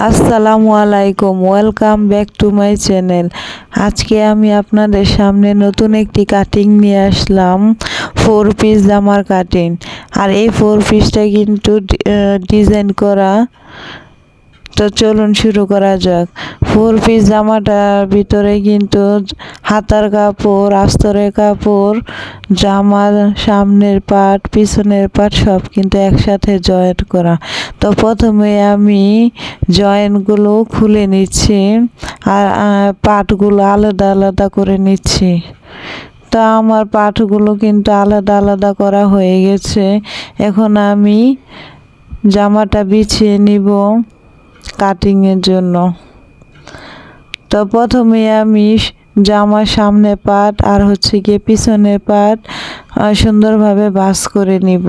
আসসালামু আলাইকুম welcome back to my channel আজকে আমি আপনাদের সামনে নতুন একটি কাটিং নিয়ে আসলাম ফোর পিস জামার কাটিং আর এই ফোর পিসটা কিন্তু ডিজাইন করা তো চলুন শুরু করা যাক। ফোর পিস জামাটার ভিতরে কিন্তু হাতার কাপড়, আস্তরের কাপড়, জামার সামনের পাট, পিছনের পাট সব কিন্তু একসাথে জয়েন্ট করা। তো প্রথমে আমি জয়েন্টগুলো খুলে নিচ্ছি আর পাটগুলো আলাদা আলাদা করে নিচ্ছি। তা আমার পাটগুলো কিন্তু আলাদা আলাদা করা হয়ে গেছে। এখন আমি জামাটা বিছিয়ে নিব। কাটিংয়ের জন্য তো প্রথমে আমি জামার সামনে পাট আর হচ্ছে গিয়ে পিছনের পাট সুন্দরভাবে বাস করে নিব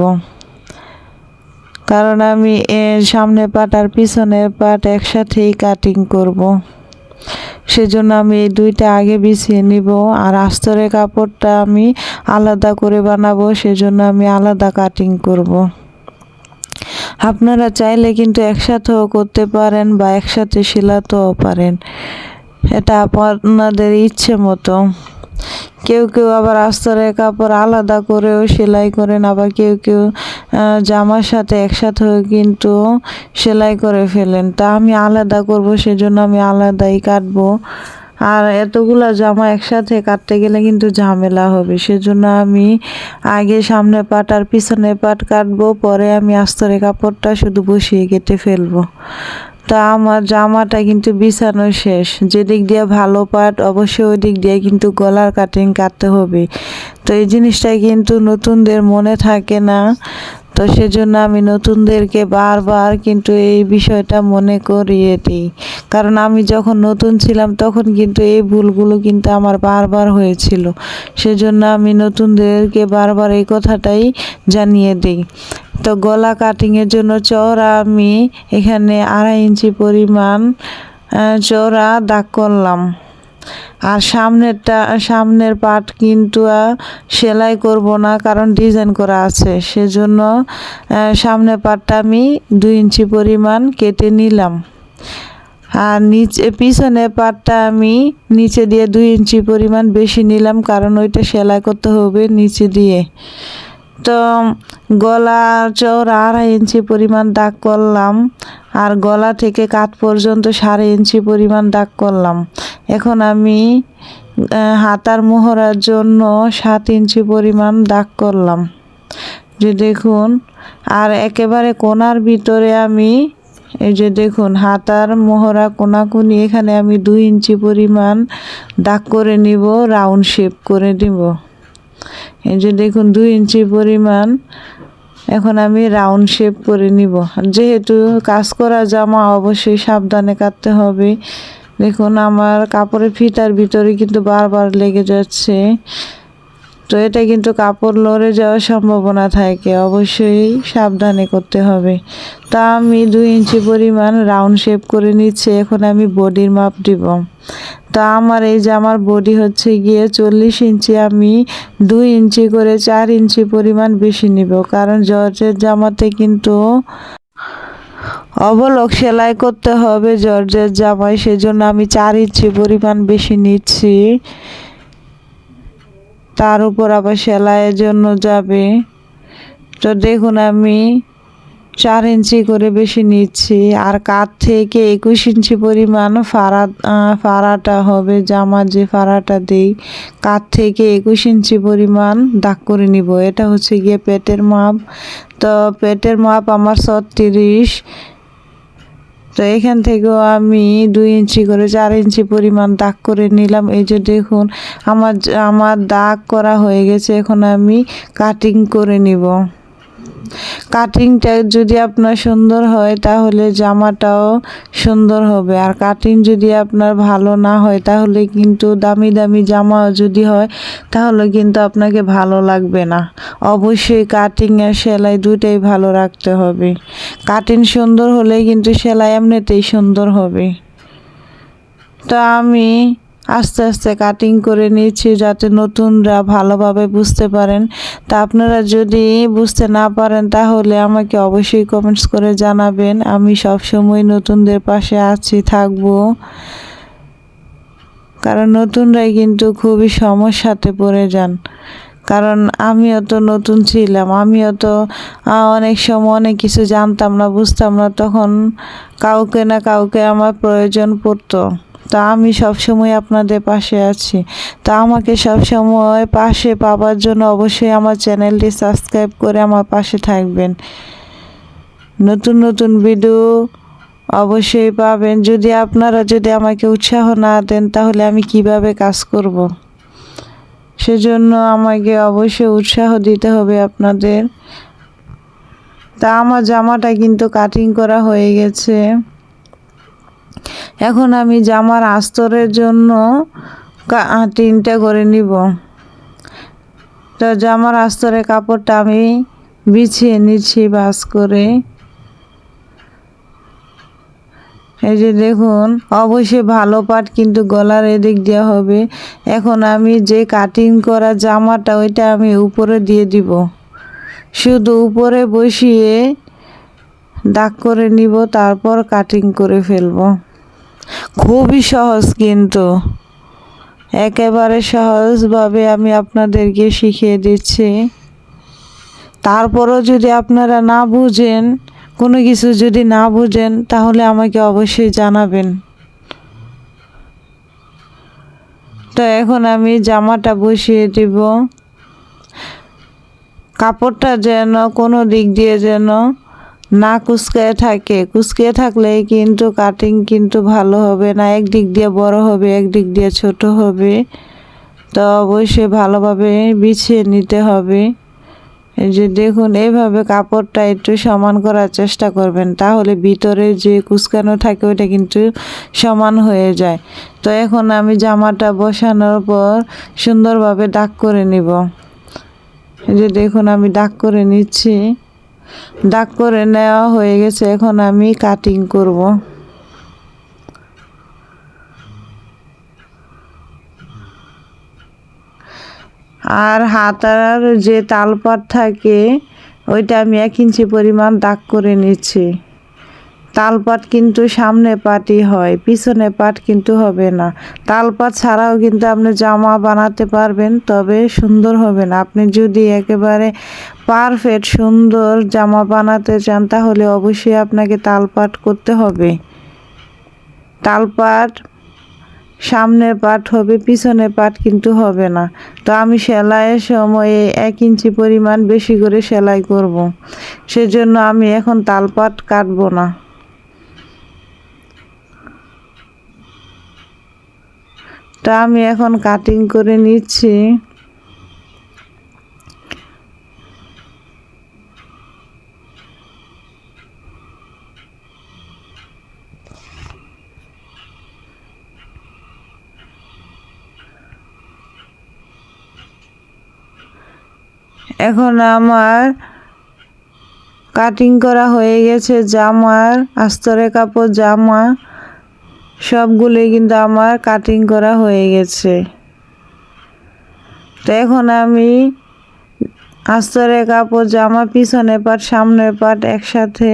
কারণ আমি সামনে পাট আর পিছনের পাট একসাথেই কাটিং করব। সেজন্য আমি এই দুইটা আগে বিছিয়ে নিব আর আস্তরের কাপড়টা আমি আলাদা করে বানাবো, সেজন্য আমি আলাদা কাটিং করব। আপনারা চাইলে কিন্তু একসাথেও করতে পারেন বা একসাথে শিলাতেও পারেন। এটা আপনাদের ইচ্ছে মতো। কেউ কেউ আবার আস্তরের কাপড় আলাদা করেও সেলাই করেন, আবার কেউ কেউ জামার সাথে একসাথেও কিন্তু সেলাই করে ফেলেন। তা আমি আলাদা করব, সেজন্য আমি আলাদাই কাটবো। আর এতগুলা জামা একসাথে কাটতে গেলে কিন্তু ঝামেলা হবে। সেজন্য আমি আগে সামনে পাট আর পিছনে পাট কাটবো, পরে আমি আস্তরে কাপড়টা শুধু বসিয়ে কেটে ফেলব। তা আমার জামাটা কিন্তু বিছানো শেষ। যেদিক দিয়ে ভালো পাট, অবশ্যই ওই দিক দিয়ে কিন্তু গলার কাটিং কাটতে হবে। তো এই জিনিসটা কিন্তু নতুনদের মনে থাকে না। তো সেজন্য আমি নতুনদেরকে বারবার কিন্তু এই বিষয়টা মনে করিয়ে দিই। কারণ আমি যখন নতুন ছিলাম, তখন কিন্তু এই ভুলগুলো কিন্তু আমার বারবার হয়েছিল। সেজন্য আমি নতুনদেরকে বারবার এই কথাটাই জানিয়ে দিই। তো গলা কাটিংয়ের জন্য চওড়া আমি এখানে আড়াই ইঞ্চি পরিমাণ চওড়া দাগ করলাম। আর সামনেরটা, সামনের পাট কিন্তু সেলাই করব না, কারণ ডিজাইন করা আছে। সেজন্য সামনের পাটটা আমি দুই ইঞ্চি পরিমাণ কেটে নিলাম। আর নিচে, পিছনের পাটটা আমি নিচে দিয়ে দুই ইঞ্চি পরিমাণ বেশি নিলাম, কারণ ওইটা সেলাই করতে হবে নিচে দিয়ে। তো গলা চওড়া আড়াই ইঞ্চি পরিমাণ দাগ করলাম। আর গলা থেকে কাত পর্যন্ত সাড়ে ইঞ্চি পরিমাণ দাগ করলাম। এখন আমি হাতার মোহরার জন্য সাত ইঞ্চি পরিমাণ দাগ করলাম। যে দেখুন, আর একেবারে কোনার ভিতরে আমি, এই যে দেখুন, হাতার মোহরা কোনাকুনি, এখানে আমি দুই ইঞ্চি পরিমাণ দাগ করে নিব, রাউন্ড শেপ করে দিব এই যে দেখুন, দুই ইঞ্চি পরিমাণ এখন আমি রাউন্ড শেপ করে নিব। যেহেতু কাজ করা জামা, অবশ্যই সাবধানে কাটতে হবে। দেখুন, আমার কাপড়ের ফিতার ভিতরে কিন্তু বারবার লেগে যাচ্ছে। তো এটা কিন্তু কাপড় লড়ে যাওয়ার সম্ভাবনা থাকে। অবশ্যই সাবধানে করতে হবে। তা আমি দুই ইঞ্চি পরিমাণ রাউন্ড শেপ করে নিচ্ছি, এখন আমি বডির মাপ দিব। তা আমার এই জামার বডি হচ্ছে গিয়ে চল্লিশ ইঞ্চি, আমি দুই ইঞ্চি করে চার ইঞ্চি পরিমাণ বেশি নিব। কারণ জর্জের জামাতে কিন্তু অবলক সেলাই করতে হবে জর্জের জামায়, সেজন্য আমি চার ইঞ্চি পরিমাণ বেশি নিচ্ছি। তার উপর আবার সেলাইয়ের জন্য যাবে। তো দেখুন আমি চার ইঞ্চি করে বেশি নিচ্ছি। আর কাত থেকে একুশ ইঞ্চি পরিমাণ ফাড়া ফাড়াটা হবে। জামার যে ফাড়াটা দেই কাত থেকে একুশ ইঞ্চি পরিমাণ দাগ করে নিব। এটা হচ্ছে গিয়ে পেটের মাপ। তো পেটের মাপ আমার ছত্রিশ। তো এখান থেকেও আমি দুই ইঞ্চি করে চার ইঞ্চি পরিমাণ দাগ করে নিলাম। এই যে দেখুন, আমার আমার দাগ করা হয়ে গেছে। এখন আমি কাটিং করে নিব। কাটিংটা যদি আপনার সুন্দর হয়, তাহলে জামাটাও সুন্দর হবে। আর কাটিং যদি আপনার ভালো না হয়, তাহলে কিন্তু দামি দামি জামা যদি হয়, তাহলে কিন্তু আপনাকে ভালো লাগবে না। অবশ্যই কাটিং আর সেলাই দুইটাই ভালো রাখতে হবে। কাটিং সুন্দর হলে কিন্তু সেলাই এমনিতেই সুন্দর হবে। তো আমি আস্তে আস্তে কাটিং করে নিচ্ছি যাতে নতুনরা ভালোভাবে বুঝতে পারেন। তা আপনারা যদি বুঝতে না পারেন, তাহলে আমাকে অবশ্যই কমেন্টস করে জানাবেন। আমি সবসময় নতুনদের পাশে আছি, থাকব। কারণ নতুনরাই কিন্তু খুবই সমস্যাতে পড়ে যান। কারণ আমিও তো নতুন ছিলাম আমিও তো অনেক সময় অনেক কিছু জানতাম না, বুঝতাম না, তখন কাউকে না কাউকে আমার প্রয়োজন পড়তো। তা আমি সবসময় আপনাদের পাশে আছি। তা আমাকে সবসময় পাশে পাওয়ার জন্য অবশ্যই আমার চ্যানেলটি সাবস্ক্রাইব করে আমার পাশে থাকবেন। নতুন নতুন ভিডিও অবশ্যই পাবেন। যদি আপনারা যদি আমাকে উৎসাহ না দেন, তাহলে আমি কীভাবে কাজ করব। সেজন্য আমাকে অবশ্যই উৎসাহ দিতে হবে আপনাদের। তা আমার জামাটা কিন্তু কাটিং করা হয়ে গেছে। এখন আমি জামার আস্তরের জন্য তিনটা করে নিব। তো জামার আস্তরের কাপড়টা আমি বিছিয়ে নিচ্ছি, বাস করে। এই যে দেখুন, অবশ্যই ভালো পাট কিন্তু গলার এদিক দেওয়া হবে। এখন আমি যে কাটিং করা জামাটা, ওইটা আমি উপরে দিয়ে দিব। শুধু উপরে বসিয়ে দাগ করে নিব, তারপর কাটিং করে ফেলব। খুবই সহজ কিন্তু। একেবারে সহজভাবে আমি আপনাদেরকে শিখিয়ে দিচ্ছি। তারপরও যদি আপনারা না বুঝেন, কোনো কিছু যদি না বুঝেন, তাহলে আমাকে অবশ্যই জানাবেন। তো এখন আমি জামাটা বসিয়ে দিব। কাপড়টা যেন কোনো দিক দিয়ে যেন না কুচকায় থাকে। কুচকিয়ে থাকলে কিন্তু কাটিং কিন্তু ভালো হবে না। একদিক দিয়ে বড় হবে, একদিক দিয়ে ছোট হবে। তো অবশ্যই ভালোভাবে বিছিয়ে নিতে হবে। যে দেখুন এইভাবে কাপড়টা একটু সমান করার চেষ্টা করবেন, তাহলে ভিতরে যে কুচকানো থাকে, ওইটা কিন্তু সমান হয়ে যায়। তো এখন আমি জামাটা বসানোর পর সুন্দরভাবে দাগ করে নিব। যে দেখুন, আমি দাগ করে নিচ্ছি। দাগ করে নেওয়া হয়ে গেছে, এখন আমি কাটিং করব। আর হাতার যে তালপাট থাকে, ওইটা আমি এক ইঞ্চি পরিমাণ দাগ করে নিচ্ছি। তালপাট কিন্তু সামনে পাটই হয়, পিছনে পাট কিন্তু হবে না। তালপাট ছাড়াও কিন্তু আপনি জামা বানাতে পারবেন, তবে সুন্দর হবে না। আপনি যদি একেবারে পারফেক্ট সুন্দর জামা বানাতে চান, তাহলে অবশ্যই আপনাকে তালপাট করতে হবে। তালপাট সামনের পাট হবে, পিছনে পাট কিন্তু হবে না। তো আমি সেলাইয়ের সময়ে এক ইঞ্চি পরিমাণ বেশি করে সেলাই করব। সেজন্য আমি এখন তালপাট কাটবো না। তা আমি এখন কাটিং করে নিচ্ছি। এখন আমার কাটিং করা হয়ে গেছে জামার আস্তরে কাপড় জামা। সবগুলোই কিন্তু আমার কাটিং করা হয়ে গেছে। তো এখন আমি আস্তরে কাপড়, জামা পিছনে পাট সামনের পাট একসাথে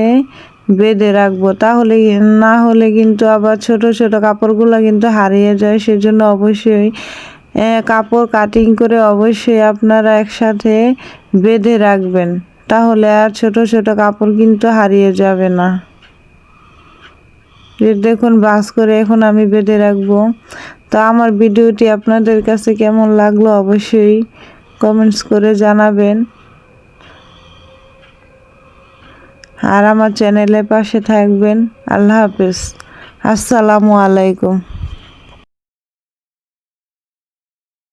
বেঁধে রাখব। তাহলে না হলে কিন্তু আবার ছোট ছোট কাপড়গুলো কিন্তু হারিয়ে যায়। সেজন্য অবশ্যই কাপড় কাটিং করে অবশ্যই আপনারা একসাথে বেঁধে রাখবেন। তাহলে আর ছোট ছোট কাপড় কিন্তু হারিয়ে যাবে না। দেখুন, বাস করে এখন আমি বেঁধে রাখব। তো আমার ভিডিওটি আপনাদের কাছে কেমন লাগল অবশ্যই কমেন্টস করে জানাবেন। আর আমার চ্যানেলের পাশে থাকবেন। আল্লাহ হাফেজ। আসসালামু আলাইকুম।